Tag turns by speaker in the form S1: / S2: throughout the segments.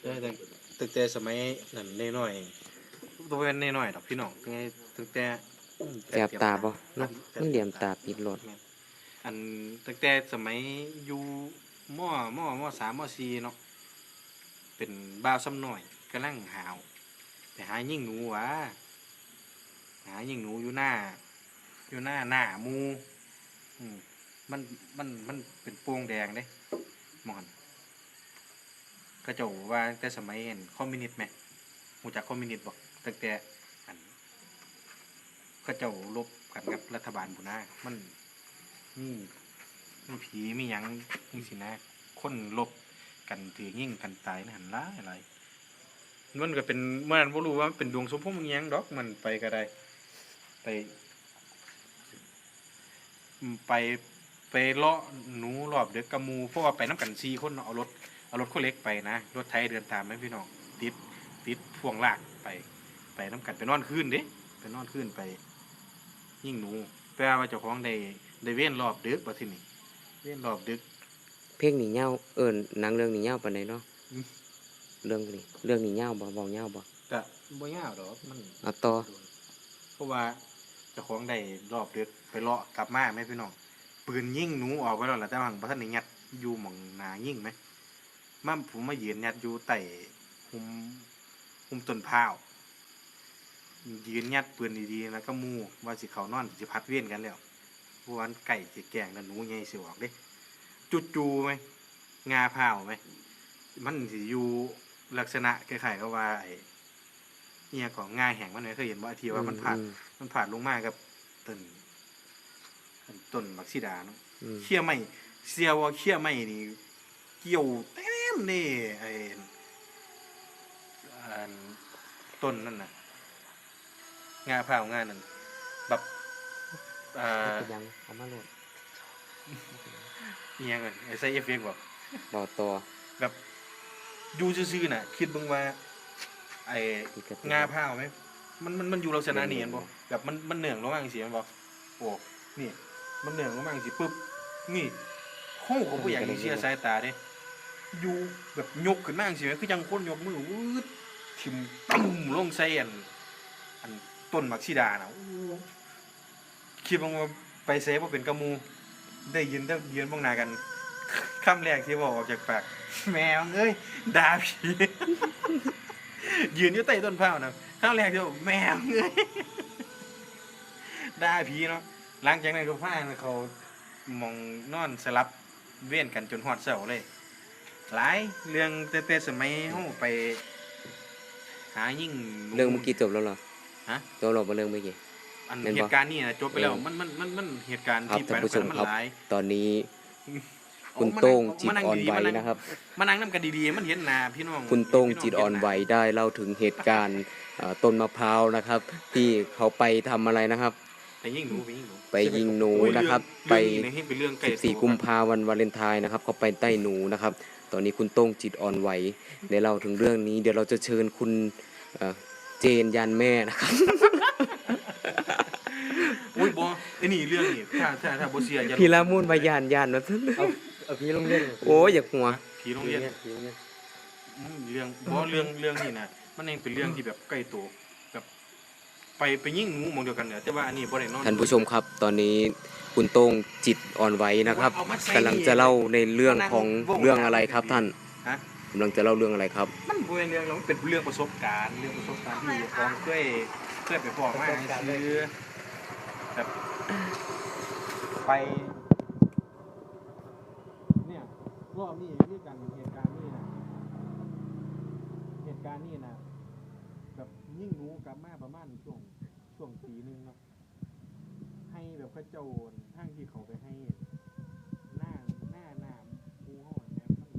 S1: แต่แต่ตั้งแต่สมัยนั้นน้อยๆตัวเป็นน้อยๆดอกพี่น้องไงตั้งแต่อืม
S2: แอบตาบ่เนาะมันเหลี่ยมตาปิดรถ
S1: อันตั้งแต่สมัยอยู่มมมสามมสี่เนาะเป็นบ่าวซ้ำหน่อยกำลังหาวไปหายิ่งหนูหวะหายิ่งหนูอยู่หน้า อยู่หน้าหน้าหมูอืมมันมันมันเป็นโปวงแดงเด้หมอน ก็เจ้าว่าแต่สมัยเห็นคอมมิวนิสต์ไหมหูจักคอมมิวนิสต์บอกตั้งแต่อันก็เจ้าลบกันกับรัฐบาลบุนามันมีมีผีมีหยังนี่สินะคนลบกันถือยิ่งกันตายนะหันล้าอะไรมันก็เป็นเมื่อนั้นบ่รู้ว่ามันเป็นดวงสมพงษ์อิหยังดอกมันไปก็ได้ไปไปไปเลาะหนูรอบเด็กกระมูเพราะว่าไปน้ำกันสี่คนเนาะเอารถ เอารถคนเล็กไปนะ รถไทยเดินตามไหมพี่น้องติดติดพ่วงลากไป ไปน้ำกันไปนอนคืนเด้ไปนอนคืนไป ยิ่งหนูแปลว่าเจ้าของได้ได้เว้นรอบดึกบ่ที่นี่เว้นรอบดึก
S2: เพลงนี่ยาวเอิ้นหนังเรื่องนี้ยาวปานใดเนาะ
S1: อืม
S2: เรื่องนี้เรื่องนี้ยาวบ่เว้ายาวบ่
S1: ก็บ่ยาวดอกมัน
S2: เอาต่อ
S1: เพราะว่าเจ้าของได้รอบดึกไปเลาะกลับมาแม่พี่น้องปืนยิงหนูออกไปแล้วล่ะแต่ว่าบ่ทันได้ยัดอยู่หม่องหนายิงไหม มาผมมายืนยัดอยู่ใต้หุมหุมต้นพร้าวยืนยัดปืนดีๆแล้วก็หมู่ว่าสิเขานอนสิพัดเวียนกันแล้วเพราะวาอันไก่สิแกล้งแล้วหนูใหญ่สิออกเด้จุดจูไหมงาพร้าวไหมมันสิอยู่ลักษณะคล้ายๆกับว่าไอ้เนี่ยของงาแห้งมันไม่เคยเห็นว่าที่ว่ามันผ่าน
S2: อื
S1: มันผ่านลงมากับต้นต้นบักซีดาเนาะ
S2: อืม
S1: เขี้ยไม่เสียว่าเขี้ยไม่นี่เกี่ยวเต็ มนี่ไอ้อันต้นนั่นน่ะ งาพร้าวงานั่นแบบอ่า
S2: เป็นหยังเอามาโหลด
S1: เอียงกันไอ้ใส่เอฟเฟกต์บอก
S2: เบาต่อ
S1: แบบอยู่ซื่อๆน่ะ คิดเบิ่งว่า ไอ้
S2: อีกกระตุก
S1: งาพร้าวไหมมันมันมันอยู่ลักษณะนี้เห็นบ่แบบมันมันเหนื่องลงมาจังซี่แม่นบ่โอ้นี่ มันเหนื่องลงมาจังซี่ปึ๊บนี่โค้งก็บ่อยากให้เสียสายตาเด้ อยู่แบบยกขึ้นมาจังซี่แม่นคือจังคนยกมือวืดทิ่มตึ้มลงใส่อันอันต้นมักซิดาน่ะโอ้คิดว่าไปเซฟบ่เป็นกระมูได้ยินได้ยืนมองหน้ากันคำแรกที่บอกออกจากปากแมวเอ้ยด่าผียืนอยู่ใต้ต้นพร้านะคำแรกที่บอกแมวเอ้ยด่าผีเนาะหลังจากนั้นก็พาเขามองนอนสลับเว้นกันจนหอดเสาเลย หลายเรื่องแต่แต่สมัยเฮาไป หายิ่งหนู
S2: เรื่องเมื่อกี้จบแล้วเหรอ
S1: ฮะ
S2: จบแล้วบ่เรื่องเมื่อกี้
S1: อัน
S2: แม่นบ่
S1: เหตุการณ์นี่นะจบไปแล้ว
S2: เออ
S1: มันมันมันมันเหตุการณ์
S2: ครับ
S1: ที่ไป
S2: ท่านผู้ชม
S1: มัน
S2: ครับ
S1: หลาย
S2: ตอนนี้
S1: เอา
S2: คุณ
S1: มา
S2: โต้ง
S1: นั่
S2: จิต
S1: มานั่
S2: อ่อน
S1: ดีๆ
S2: ไหว
S1: มานั่ง
S2: นะครับ
S1: มานั่งน้ำกันดีๆ มันเห็นหน้าพี่น้อง
S2: คุณโต้ง
S1: พี่
S2: จิต
S1: เห็
S2: อ่อน
S1: หา
S2: ไหวได้เล่าถึงเหตุการณ์เอ่อต้นมะพร้าวนะครับ ที่เขาไปทำอะไรนะครับ
S1: ไปยิงหนูไปยิงหนู
S2: ไปยิงหนู
S1: โอ้ย
S2: นะครับ
S1: เรื่อง
S2: ไป
S1: เรื่องนี้ให้เป็นเรื่องใกล้ตัว
S2: 14 กุมภาพันธ์วันวาเลนไทน์นะครับ เขาไปใต้หนูนะครับ ตอนนี้คุณโต้งจิตอ่อนไหวได้เล่าถึงเรื่องนี้ เดี๋ยวเราจะเชิญคุณเอ่อเจนยันแม่นะครับ
S1: โอ้ยบอไอ้นี่เรื่องนี่ถ้าถ้าถ้าบ่เสียอย่า
S2: พี่ละมุนวายานยานนะท่าน
S3: เอาเอาพี่ลงเล่น
S2: โอ้ยอยากหัว
S1: ผีโรงเรียน
S3: พี่ลงเล่น
S1: อืมเรื่องบ่เรื่องเรื่องนี่นะมันเองเป็นเรื่องที่แบบใกล้ตัวแบบ ไปไปยิงหนูหมองเดียวกันเนี่ยแต่ว่าอันนี้บ่ได้นอน
S2: ท่านผู้ชมครับตอนนี้คุณโต้งจิตอ่อนไหวนะครับ
S1: เอามาใส่
S2: กำลังจะเล่าในเรื่องของ
S1: นั่งวง
S2: เรื่องอะไรครับท่าน
S1: ฮะ
S2: กำลังจะเล่าเรื่องอะไรครับ
S1: มันบ่เป็นเรื่องหรอกมันเป็นเรื่องประสบการณ์เรื่องประสบการณ์ที่ของเคยเคยไปพอมาคือแบบไปเนี่ยรอบนี้คือกันเหตุการณ์นี้นะเหตุการณ์นี้นะแบบ ยิ่งหนูกลับมาประมาณช่วงช่วงปีหนึงเนาะให้แบบเขาเจ้าทางที่เขาไปให้หน้าหน้าหน้าหมูห้องแม่มัน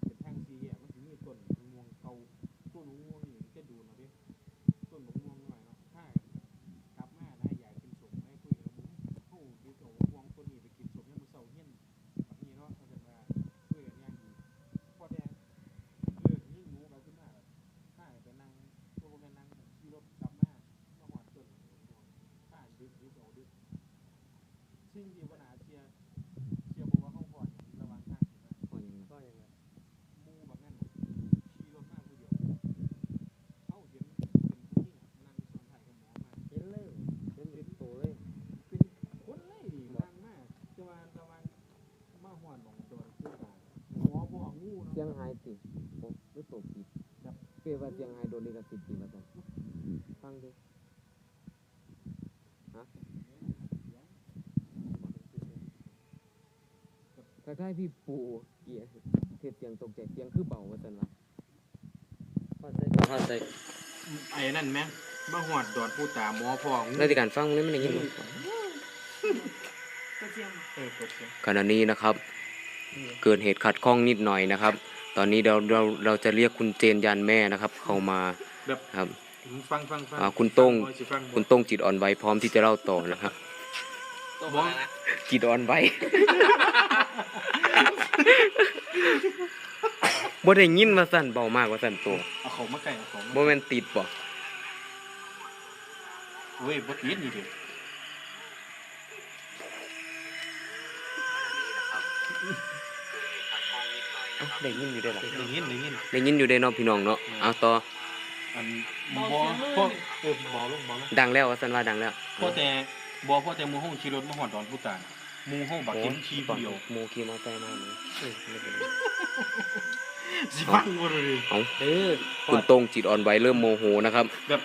S1: เป็นแท่งสีอะมันจะมีต้นม่วงเก่าต้นม่วงนี่มันจะดูดเอาดิต้นบกม่วงหน่อยเนาะถ้ากลับมานะอยากกินสมให้คุยกับผมเฮาดิเอาม่วงต้นนี้ไปกินสมยามมื้อเช้าเฮียนแบบนี้เนาะเอากันว่าคุยกันอย่างดีพอแดงเลิกยิ่งหนูกลับขึ้นมาถ้าไปนั่งโตแม่นั่งขี่รถกลับมามาหอดต้นม่วงถ้าดึกดึกเอาดึกสิ่งที่บ่น่าเชื่อ
S2: สียงหายสิโอ้หรือตกผิดครับเปลว่าเสียงหายโดนลิขสิทธิ์จริงว่าซั่นฟังดิฮะคล้ายๆพี่ปู่เกียร์เทศเสียงตกใจเสียงคือเบาว่าซั่นว่า
S3: ฮอดใส่ฮอดใส่
S1: ไอ้นั่นแม่งมาหอดดอดผู้ตาหมอพอง
S2: ในที่การฟังเลยมันได้ยินบ่
S1: เออกดเสียง
S2: ขณะนี้นะครับ เกิดเหตุขัดข้องนิดหน่อยนะครับ ตอนนี้เราเราเราจะเรียกคุณเจนยันแม่นะครับ เข้ามา
S1: แบบ
S2: ครับ
S1: ฟังฟังฟัง
S2: อ่าคุณโต้ง
S1: ฟับ่สิฟังบ่
S2: คุณโต้งจิตอ่อนไหวพร้อมที่จะเล่าต่อนะครับ
S3: ต้องมานะ
S2: จิตอ่อนไหวบ่ได้ยินว่าสั่นเบามากว่าสั่นตัว
S1: เอาเขามาใกล้เอาเขามา
S2: บ่แม่นติดบ่
S1: เว้ยบ่ติดนี่เด้
S2: เอ้าได้ยินอยู่ได้ล่ะ
S1: ได้ยินได้ยิน
S2: ได้ยินอยู่ได้เนาะพี่น้องเนาะเอาต่อ
S1: อันบ่พ่อเออบ่ลงบ่ลง
S2: ดังแล้วว่าสั่นว่าดังแล้ว
S1: พ่อแต่บ่พ่อแต่หมู่ห้องขี่รถมาหอดดอนผู้ตาหมู่ห้องบักกินขี่ผู้เดียว
S2: หมูขี่มอเตอร์ไซค์มาเลยเอ้ยไม่เป็นไร
S1: สิฟังบ่เลย
S2: เอ้า
S3: เออ
S2: คุณโต้งจิตอ่อนไหวเริ่มโมโหนะครับ
S1: แบบ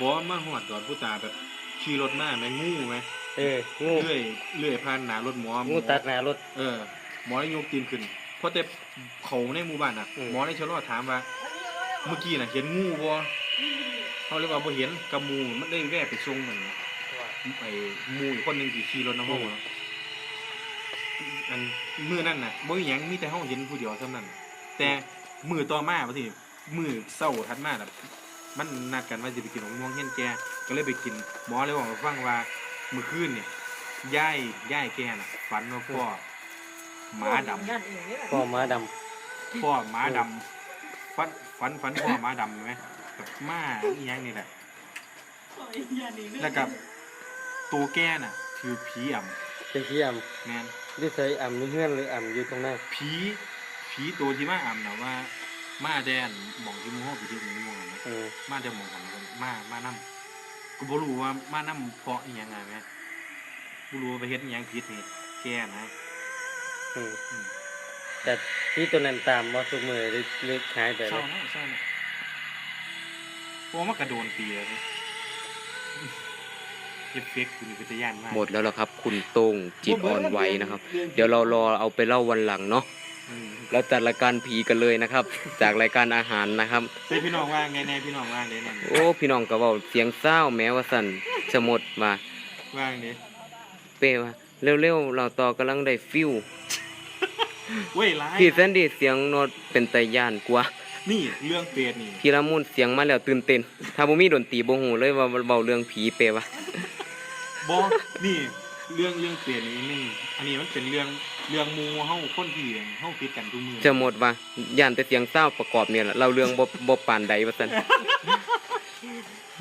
S1: บ่มาหอดดอนผู้ตาแบบขี่รถมาแม่งงูไหม
S3: เอองู
S1: เลื่อยเลื่อยผ่านหน้ารถหมอ
S3: งูตัดหน้ารถ
S1: เออหมอได้ยกตีนขึ้นเพ ราะแต่เขาในหมู่บ้านน่ะ
S3: อืม
S1: หมอได้ชะลอถามว่า เมื่อกี้น่ะเห็นงูบ่เขาเรียกว่าบ่เห็นกับหมูมันได้แวะไปส่งมันไอ้หมูอีกคนหนึงที่ขี่รถน้ำห้องเนาะอันมื้อนั้นน่ะบ่มีหยังมีแต่เฮาเห็นผู้เดียวซำนั้นแต่มื้อต่อมาว่าสิมื้อเช้าถัดมาน่ะมันนัดกันว่าสิไปกินของม่วงเฮียนแกก็เลยไปกินหมอเลยบอกให้ฟังว่า มื้อคืนเนี่ยยายยายแกน่ะฝันว่าพ่อ หมาดำ
S3: ก็ม้าด
S1: พ่อหมาดำฟันฟันฟันพ่อหมาดำไหมกับหมาอีหยังนี่แหละ แล้วกับตัวแกน่ะคือผีอ่ำ
S3: เป็นพี่อ่ำ
S1: แมนำ
S3: ดิใส่อ่ำนี่เฮือนหรืออ่ำอยู่ตรงหน้า
S1: ผีผีตัวที่มาอ่ำน่ะว่ามาแดนหมองที่หมูห้องผีที่หมูม่วงนะ
S3: เออ
S1: มาแต่หมองของมันมา มานํกูบ่รู้ว่ามานํเพราะอีหยังไงแม่กูรู้ว่าไปเฮ็ดอีหยังผิดนี่แกนะ
S3: อืม
S1: อืม
S3: แต่ที่ตัวนั้นตามมาทุกมือหรือหรือหายไป
S1: เศ
S3: แล้
S1: ร้าวนะเศร้านะเพราะว่ามันกระโดนตีเลยนี่เอฟเฟกต์คุณเป็นตะย่านมาก
S2: หมดแล้วล่ะครับ คุณโต้งจิตอ่อนไหวนะครับ เดี๋ยวเรารอเอาไปเล่าวันหลังเนาะ
S1: อืม
S2: แล้วจัดรายการผีกันเลยนะครับ จากรายการอาหารนะครับ
S1: ใช่พี่น้องว่าไงแน่พี่น้องว่าเลยนั่น
S2: โอ้พี่น้องก็เว้าเสียงเศร้าแม้ว่าสั่นสมดมา
S1: ว่าไง
S2: เป้ว่าเร็วๆเราต่อกำลังได้ฟิว
S1: เว้ยร้าย
S2: พี่แซนดี้เสียงโนดเป็นตาย่านกว่า
S1: นี่เรื่องเปรตนี่
S2: พี่ละมุนเสียงมาแล้วตื่นเต้นถ้าบ่มีดนตรีบ่ฮู้เลยว่าเว้าเรื่องผีเป้ว่า
S1: บอนี่เรื่องเรื่องเปรตนี่นี่อันนี้มันเป็นเรื่องเรื่องหมูเฮาคนที่เฮาคิดกันทุกมือ
S2: จะหมดว่าย่านแต่เสียงเศร้าประกอบเนี่ยล่ะเราเรื่องบ่บ่ปานใดว่าซั่น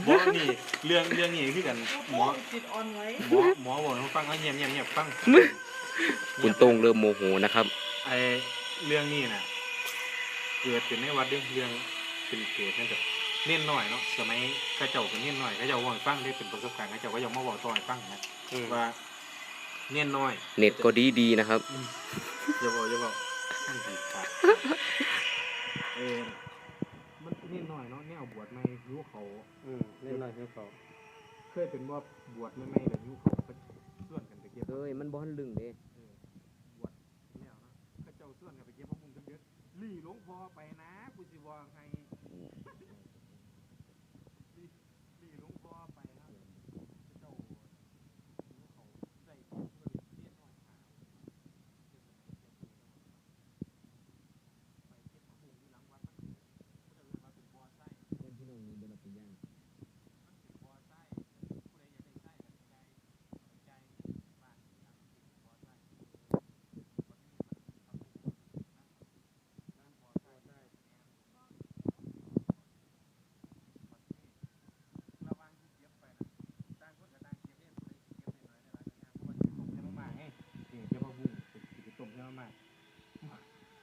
S1: บอนี่เรื่องเรื่องนี้คือกันหมอ
S4: จิตอ่อนไว้
S1: หมอหมอบอกให้ฟังเอาเงียบเงียบเงียบฟัง
S2: คุณโต้งเริ่มโมโหนะครับ
S1: ไอเรื่องนี้น่ะเกิดเป็นในวัดเด้เรื่องเป็นเกิดนั่นกับเน้นหน่อยเนาะสมัยเข้าเจ้าเป็นเน้นหน่อยเข้าเจ้าเว่าให้ฟังได้เป็นประสบการณ์เข้าเจ้าก็ยังมาบอกต่อให้ฟังนะ
S3: อืม
S1: ว่าเน้นน้อย
S2: เน็ตก็ดีดีๆนะครับ
S1: อย่าบอกอย่าบอกมันผิดขาดเออมันเน้นน้อยเนาะแนวบวชไม่รู้เขา
S3: อืมเล่นหน่อยให้เขา
S1: เคยเป็นว่าบวชไม่ไม่แบบรู้เขาก็ส่วนกันไปเก็บ
S2: เอ้ยมันบ่ทันลึงเด้
S1: เออบวชแล้วเนาะเข้าเจ้า ส่วนกับไปเก็บพวกมึงทั้งเยอะลี่หลวงพ่อไปนะกูสิบอกให้ลี่ลี่หลวงพ่อไปนะเจ้ารู้เขาใส่ของเพื่อนเรียนน้อย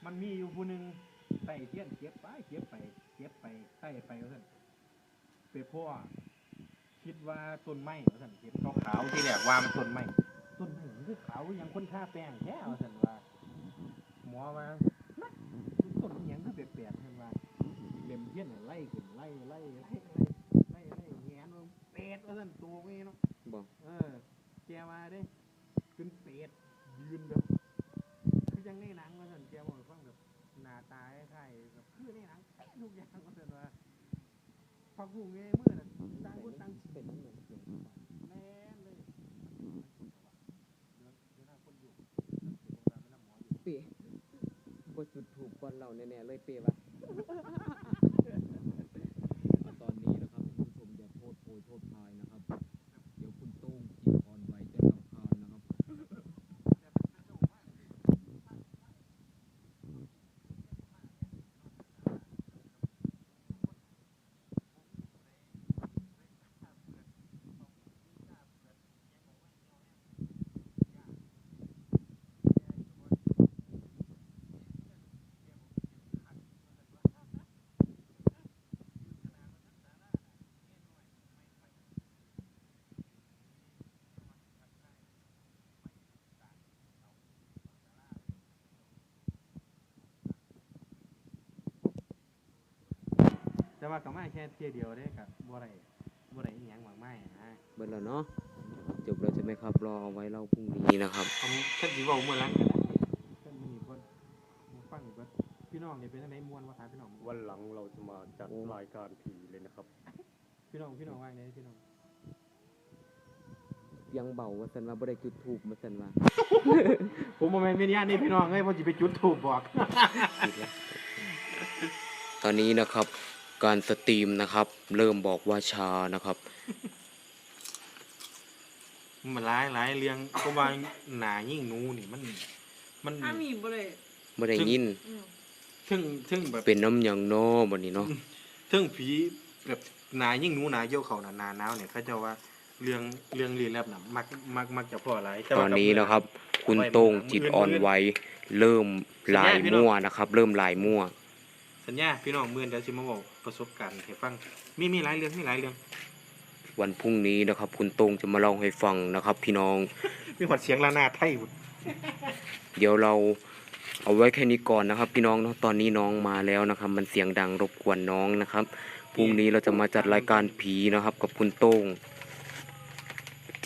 S1: หา มันมีอยู่ผู้หนึ่งไต่เทียนเก็บไปเก็บไปเก็บไปไต่ไปว่าซั่นไปพ่อคิดว่าต้นไม้ว่าซั่นเห็นขาวที่แรกว่ามันต้นไม้ต้นไม้คือขาวยังคนท่าแป้งแท้ว่าซั่นว่าหมอว่าต้นยังคือแปลกๆเพิ่นว่าเล่มเทียนไล่ขึ้นไล่ไล่ไล่ไล่ไล่แหงนเป็ดว่าซั่นตัวนี้เนาะ
S2: บอก
S1: เออแกมาด้ขึ้นเป็ดยืนแบบคือยังในหนัง คือในหนังเป๊ะทุกอย่างว่าซั่นว่าพักหูเงยมือน่ะต่างคนต่าง
S2: เป็นเหมือนเสีย
S1: แม่เลยเดี๋ยวเดี๋ยวหน้าคนอยู่เดี๋ยวผมามไปนำหมออยู่
S2: เปย์บ่จุดถูกก่อนเราแน่ๆเลยปีวะตอนนี้นะครับคุณผู้ชมอย่าโทษโพยโทษพายนะครับ เดี๋ยวคุณโต้งจิตอ่อนไหวจะรำคาญนะครับ
S1: แต่ว่าก็มาแค่เที่ยเดียวเด้กับบ่ได้บ่ได้อีหยังมากมายนะ
S2: เบิดแล้วเนาะจบแล้วใช่ไหมครับรอเอาไว้เล่าพรุ่งนี้นะครับ
S1: อันนี้ท่านสิเว้ามื้อหลังก็ได้ท่านมื้อนี้เพิ่นมาฟังเบิดพี่น้องนี่เป็นจังไดม่วนบ่ถามพี่น้อง
S3: วันหลังเราจะมาจัด
S2: โอ้
S3: รายการผีเลยนะครับ
S1: พี่น้องพี่น้องว่าไงพี่น้อง
S2: ยังเบาว่าสันว่าบ่ได้จุดถูกมาสันว่า
S1: ผมบ่แม่นวิญญาณนี่พี่น้องเอ้ยบ่สิไปจุดธูปบอก
S2: ผิดแล้วตอนนี้นะครับ การสตรีมนะครับ เริ่มบอกว่าชานะครับ
S1: มันหลายหลายเรื่องเพราะว่าหน้ายิ่งหนูนี่มัน มัน
S4: ถ้ามีบ่เลย
S2: บ่ได้ยิน
S4: อืม
S1: ถึงถึงแบบ
S2: เป็นน้ำหยังเนาะบัดนี้เนาะ
S1: ถึงผีแบบหน้ายิ่งหนูหน้าเหี่ยวเขาน่ะหน้าหนาวเนี่ยเขาเจะว่าเรื่องเรื่องลี้ลับน่ะมักมักมักจะพอหลายแต่
S2: ต
S1: ว่า
S2: อนนี้นะครับ คุณโต้งจิตอ่อนไหวเริ่มลายมั่วนะครับ เริ่มลายมั่ว
S1: สัญญาพี่น้องมื้อเดี๋ยวสิมาบอก ประสบการณ์ให้ฟังมีมีหลายเรื่องมีหลายเรื่อง
S2: วันพรุ่งนี้นะครับ คุณโต้งจะมาเล่าให้ฟังนะครับ พี่น้อง
S1: มีหอดเสียงระนาดไทยพุ่น
S2: เดี๋ยวเราเอาไว้แค่นี้ก่อนนะครับ พี่น้องเนาะตอนนี้น้องมาแล้วนะครับ มันเสียงดังรบกวนน้องนะครับพรุ่งนี้เราจะมาจัดรายการผีนะครับ กับคุณโต้ง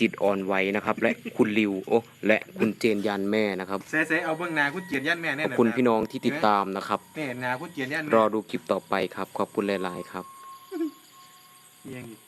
S2: จิตอ่อนไหวนะครับ และคุณริวโอ้และคุณเจนยานแม่นะครับ
S1: แซ่ๆเอาเบิ่งหน้าคุณเจียนยันแม่
S2: ข
S1: แน่
S2: อบคุณพี่น้องที่ติดตามนะครับ
S1: แน่หน้าคุณเจียนยันแม่
S2: รอดูคลิปต่อไปครับ ขอบคุณหลาย ๆ ครับ
S1: เอียงอีก